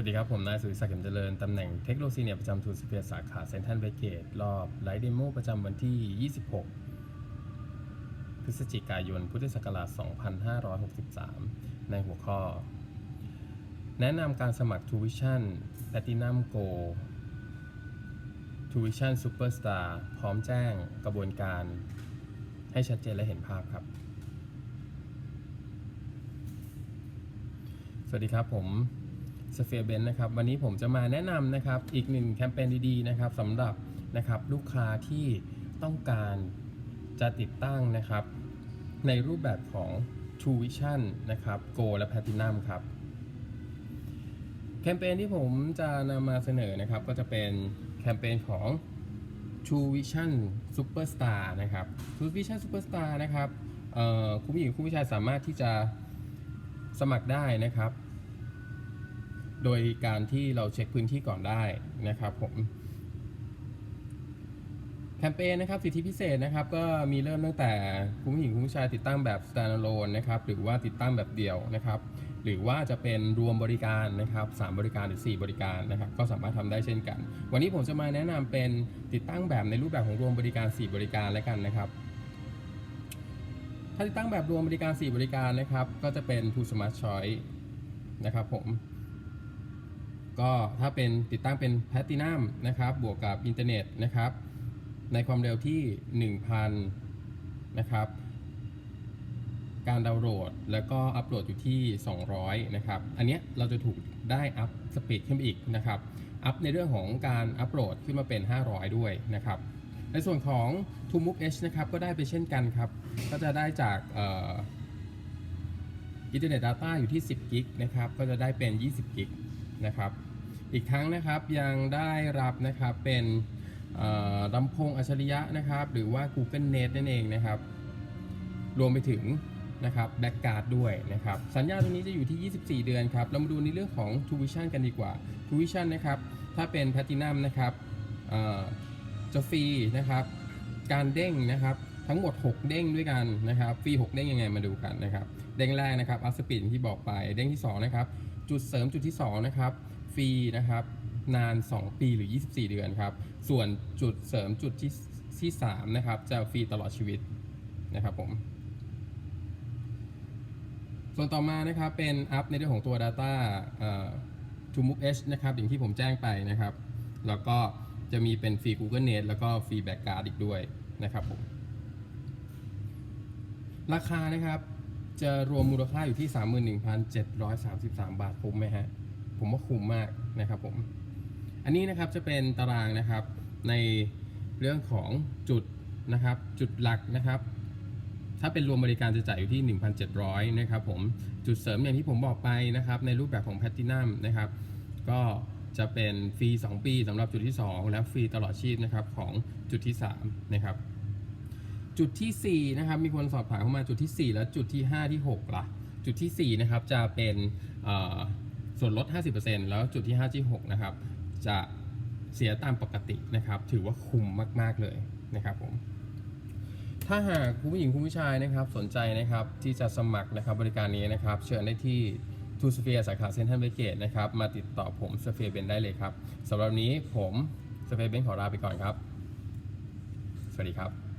วัสดีครับ ผมนายสุริศักดิ์เข็มเจริญ ตำแหน่งเทคโนโลยีเนี่ยประจำทูนสเปียสาขาเซนทันเบเกต รอบไลฟ์เดโมประจำวันที่ 26 พฤศจิกายน พุทธศักราช 2563 ในหัวข้อ แนะนำการสมัคร Tuition Platinum Go Tuition Superstar พร้อมแจ้งกระบวนการ ให้ชัดเจนและเห็นภาพครับสวัสดีครับผม สเฟียเบนนะครับวันนี้ผมจะมาแนะนำนะครับอีกหนึ่งแคมเปญดีๆนะครับสำหรับนะครับลูกค้าที่ต้องการจะติดตั้งนะครับ ในรูปแบบของ True Vision นะครับ Go และ Platinum ครับแคมเปญที่ผมจะนำมาเสนอนะครับก็จะเป็นแคมเปญของ True Vision Superstar นะครับ True Vision Superstar นะครับเอ่อคุณผู้หญิงคุณผู้ชายสามารถที่จะสมัครได้นะครับ โดยการที่เราเช็คพื้นที่ก่อนได้นะครับผมแคมเปญนะครับสิทธิพิเศษนะครับก็มีเริ่มตั้งแต่คุณผู้หญิงคุณผู้ชายติดตั้งแบบ standalone นะครับหรือว่าติดตั้งแบบเดี่ยวนะครับหรือว่าจะเป็นรวมบริการนะครับ3บริการหรือ 4 บริการนะครับก็สามารถทำได้เช่นกัน วันนี้ผมจะมาแนะนำเป็นติดตั้งแบบในรูปแบบของรวมบริการ 4 บริการแล้วกันนะครับ ถ้าติดตั้งแบบรวมบริการ 4 บริการนะครับก็จะเป็น True Smart Choice นะครับผม ก็ถ้าเป็นติดตั้งเป็นแพ t ตินัมนะครับบวกกับอินเทอร์เน็ตนะครับในความเร็วที่ 1,000 นะครับ การดาวน์โหลดแล้วก็อัปโหลดอยู่ที่ 200 นะครับ อันนี้เราจะถูกได้อัพสปีดขึ้นไปอีกนะครับ อัพในเรื่องของการอัปโหลดขึ้นมาเป็น 500 ด้วยนะครับ ในส่วนของ t o m o v e H นะครับ ก็ได้ไปเช่นกันครับ ก็จะได้จากอินเทอร์เน็ต Data อยู่ที่ 10 กิกนะครับ ก็จะได้เป็น 20 กิกนะครับ อีกทั้งนะครับยังได้รับนะครับเป็นลำโพงอัจฉริยะนะครับ หรือว่า Google Net นั่นเองนะครับ รวมไปถึงนะครับแบ็กการ์ดด้วยนะครับ สัญญาตัวนี้จะอยู่ที่ 24 เดือนครับ เรามาดูในเรื่องของ t u i t i o n กันดีกว่า t u i t i o n นะครับ ถ้าเป็น Platinum นะครับเจะฟรีนะครับ การเด้งนะครับ ทั้งหมด 6 เด้งด้วยกันนะครับ ฟรี 6 เด้งยังไงมาดูกันนะครับ เด้งแรกนะครับอัพสปีดที่บอกไป เด้งที่ 2 นะครับ จุดเสริมจุดที่ 2 นะครับ ฟรีนะครับ นาน 2 ปีหรือ 24 เดือนครับ ส่วนจุดเสริมจุดที่ที่3นะครับ จะฟรีตลอดชีวิตนะครับผม ส่วนต่อมานะครับเป็นอัพในเรื่องของตัว Data เอ่อ To Move H นะครับอย่างที่ผมแจ้งไปนะครับ แล้วก็จะมีเป็นฟรี Google Net แล้วก็ฟรี Backguard อีกด้วยนะครับผมราคานะครับจะรวมมูลค่าอยู่ที่ 31,733 บาทคุ้มไหมฮะ ผมว่าคุ้มมากนะครับผม อันนี้นะครับจะเป็นตารางนะครับในเรื่องของจุดนะครับ จุดหลักนะครับ ถ้าเป็นรวมบริการจะจ่ายอยู่ที่ 1,700นะครับผมจุดเสริมอย่างที่ผมบอกไปนะครับ ในรูปแบบของแพ t ตินัมนะครับ ก็จะเป็นฟรี 2 ปีสำหรับจุดที่ 2 และฟรีตลอดชีพนะครับของจุดที่3นะครับจุดทีสี่4 นะครับ มีคนสอบถามเข้ามาจุดที่ 4 แล้วจุดที่ 5 ที่6ล่ะ จุดทีสี่ 4 นะครับ จะเป็นอ ส่วนลด 50%แล้วจุดที่5ที่6นะครับ จะเสียตามปกตินะครับ ถือว่าคุ้มมาก ๆ เลยนะครับผม ถ้าหากคุณผู้หญิงคุณผู้ชายนะครับ สนใจนะครับที่จะสมัครนะครับบริการนี้นะครับ เชิญได้ที่ทูสเฟียสาขาเซนทรัลเบเกตนะครับ มาติดต่อผมสเฟียเบนได้เลยครับสำหรับนนี้ผมสเฟียเบนขอลาไปก่อนครับ สวัสดีครับ